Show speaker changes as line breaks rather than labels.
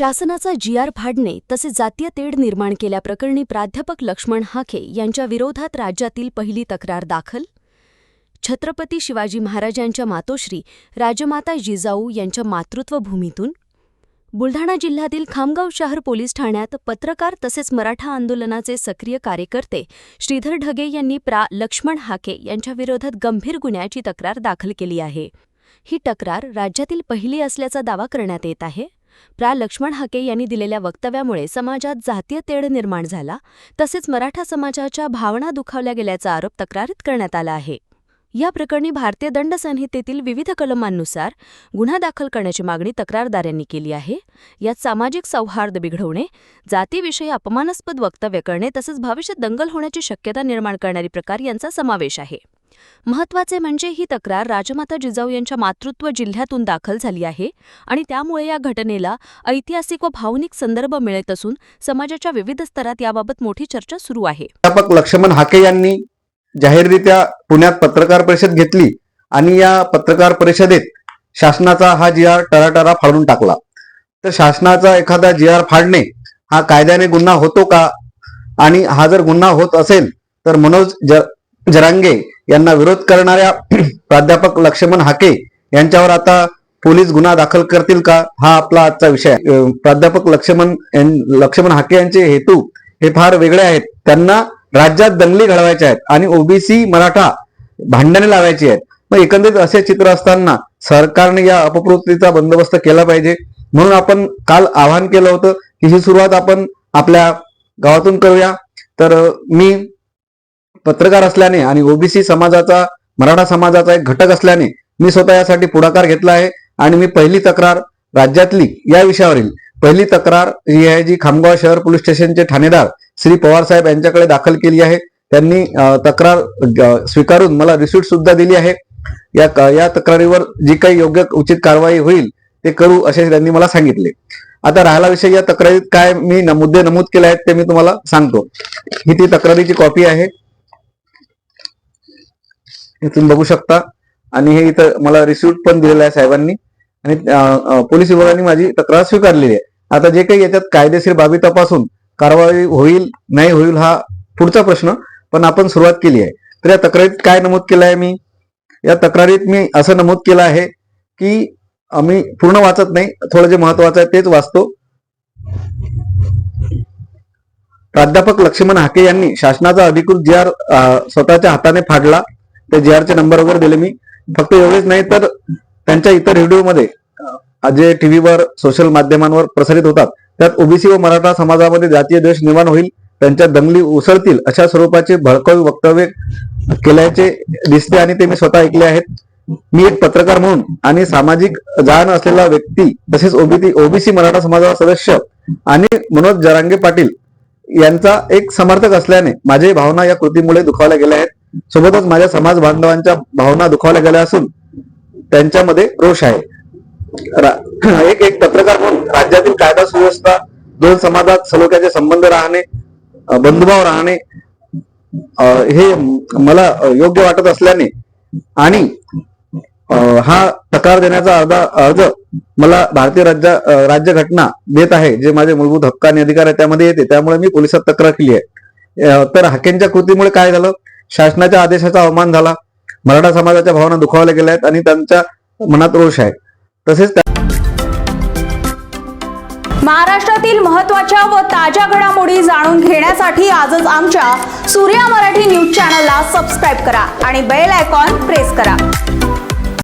शासनाचा जी आर फाडणे तसे जातीय तेढ निर्माण केल्याप्रकरणी प्राध्यापक लक्ष्मण हाके यांच्या विरोधात राज्यातील पहिली तक्रार दाखल? छत्रपती शिवाजी महाराजांच्या मातोश्री राजमाता जिजाऊ यांच्या मातृत्व भूमीतून बुलढाणा जिल्ह्यातील खामगाव शहर पोलीस ठाण्यात पत्रकार तसेच मराठा आंदोलनाचे सक्रिय कार्यकर्ते श्रीधर ढगे यांनी प्रा लक्ष्मण हाके यांच्या विरोधात गंभीर गुन्ह्याची तक्रार दाखल केली आहे. ही तक्रार राज्यातील पहिली असल्याचा दावा करण्यात येत आहे. प्रा. लक्ष्मण हाके यांनी दिलेल्या वक्तव्यामुळे समाजात जातीय तेढ निर्माण झाला तसेच मराठा समाजाच्या भावना दुखावल्या गेल्याचा आरोप तक्रारीत करण्यात आला आहे. या प्रकरणी भारतीय दंड संहितेतील विविध कलमांनुसार गुन्हा दाखल करण्याची मागणी तक्रारदारांनी केली आहे. यात सामाजिक सौहार्द बिघडवणे जातीविषयी अपमानास्पद वक्तव्य करणे तसंच भविष्यात दंगल होण्याची शक्यता निर्माण करणारी प्रकार यांचा समावेश आहे. महत्त्वाचे म्हणजे ही तक्रार राजमाता जिजाऊ यांच्या मातृत्व जिल्ह्यातून दाखल झाली आहे आणि त्यामुळे या घटनेला ऐतिहासिक व भावनिक संदर्भ मिळत असून समाजाच्या विविध स्तरात याबाबत मोठी चर्चा सुरू आहे.
प्राध्यापक लक्ष्मण हाके यांनी जाहीररित्या पुण्यात पत्रकार परिषद घेतली आणि या पत्रकार परिषदेत शासनाचा हा जी आर टराटरा फाडून टाकला. तर शासनाचा एखादा जी आर फाडणे हा कायद्याने गुन्हा होतो का? आणि हा जर गुन्हा होत असेल तर मनोज जरांगे यांना विरोध करणाऱ्या प्राध्यापक लक्ष्मण हाके यांच्यावर आता पोलीस गुन्हा दाखल करतील का? हा आपला आजचा विषय प्राध्यापक लक्ष्मण लक्ष्मण हाके यांचे हेतू हे फार वेगळे आहेत. त्यांना राज्यात दंगली घडवायच्या आहेत आणि ओबीसी मराठा भांडणे लावायची आहेत. मग एकंदरीत असे चित्र असताना सरकारने या अपप्रवृत्तीचा बंदोबस्त केला पाहिजे. म्हणून आपण काल आवाहन केलं होतं की ही सुरुवात आपण आपल्या गावातून करूया. तर मी पत्रकार असल्याने आणि ओबीसी समाजाचा मराठा समाजाचा एक घटक असल्याने मी स्वतः यासाठी पुढाकार घेतला आहे आणि मी पहिली तक्रार राज्यातली या विषयावरील पहिली तक्रार ही आहे जी खामगाव शहर पोलीस स्टेशनचे ठाणेदार श्री पवार साहेब यांच्याकडे दाखल केली आहे. त्यांनी तक्रार स्वीकारून मला रिसिप्ट सुद्धा दिली आहे. या या तक्रारीवर जी काही योग्य उचित कारवाई होईल ते करू असे त्यांनी मला सांगितले. आता राहिला विषय या तक्रारीत काय मी मुद्दे नमूद केले आहेत ते मी तुम्हाला सांगतो. ही ती तक्रारीची कॉपी आहे. हे तुम्ही बघू शकता. आणि हे इथं मला रिसिप्ट पण दिलेला आहे साहेबांनी. आणि पोलीस विभागाने माझी तक्रार स्वीकारलेली आहे. आता जे काही याच्यात कायदेशीर बाबी तपासून कारवाई होईल नाही होईल हा पुढचा प्रश्न पण आपण सुरुवात केली आहे. तर या तक्रारीत काय नमूद केलं आहे मी? या तक्रारीत मी असं नमूद केलं आहे की आम्ही पूर्ण वाचत नाही थोडं जे महत्वाचं आहे तेच वाचतो. प्राध्यापक लक्ष्मण हाके यांनी शासनाचा अधिकृत जी आर स्वतःच्या हाताने फाडला. त्या जी आरचे नंबर वगैरे दिले मी. फक्त एवढेच नाही तर त्यांच्या इतर व्हिडिओमध्ये अं, जे टीव्हीवर सोशल माध्यमांवर प्रसारित होतात त्यात ओबीसी व मराठा समाजामध्ये जातीय द्वेष निर्माण होईल त्यांच्या दंगली उसळतील अशा स्वरूपाचे भडकव वक्तव्य केल्याचे दिसते आणि ते मी स्वतः ऐकले आहेत. मी एक पत्रकार म्हणून आणि सामाजिक जाण असलेला व्यक्ती तसेच ओबीसी ओबीसी मराठा समाजाचा सदस्य आणि मनोज जरांगे पाटील यांचा एक समर्थक असल्याने माझे भावना या कृतीमुळे दुखावल्या गेल्या आहेत. सोबतच माझ्या समाज बांधवांच्या भावना दुखावल्या गेल्या असून त्यांच्यामध्ये रोष आहे. एक एक पत्रकार म्हणून राज्यातील कायदा सुव्यवस्था दोन समाजात सलोख्याचे संबंध राहणे बंधुभाव राहणे हे मला योग्य वाटत असल्याने आणि हा तक्रार देण्याचा अर्धा अर्ज मला भारतीय राज्य अ, राज्यघटना देत आहे जे माझे मूलभूत हक्क आणि अधिकार आहे त्यामध्ये येते. त्यामुळे मी पोलिसात तक्रार केली आहे. तर हाकेंच्या कृतीमुळे काय झालं? शासनाच्या आदेशाचा अवमान झाला. मराठा समाजाच्या भावना दुखावल्या गेल्या आहेत आणि त्यांच्या मनात रोष आहे. तसेच त्या-
महाराष्ट्रातील महत्त्वाच्या व ताज्या घडामोडी जाणून घेण्यासाठी आजच आमच्या सूर्या मराठी न्यूज चॅनलला सबस्क्राईब करा आणि बेल आयकॉन प्रेस करा.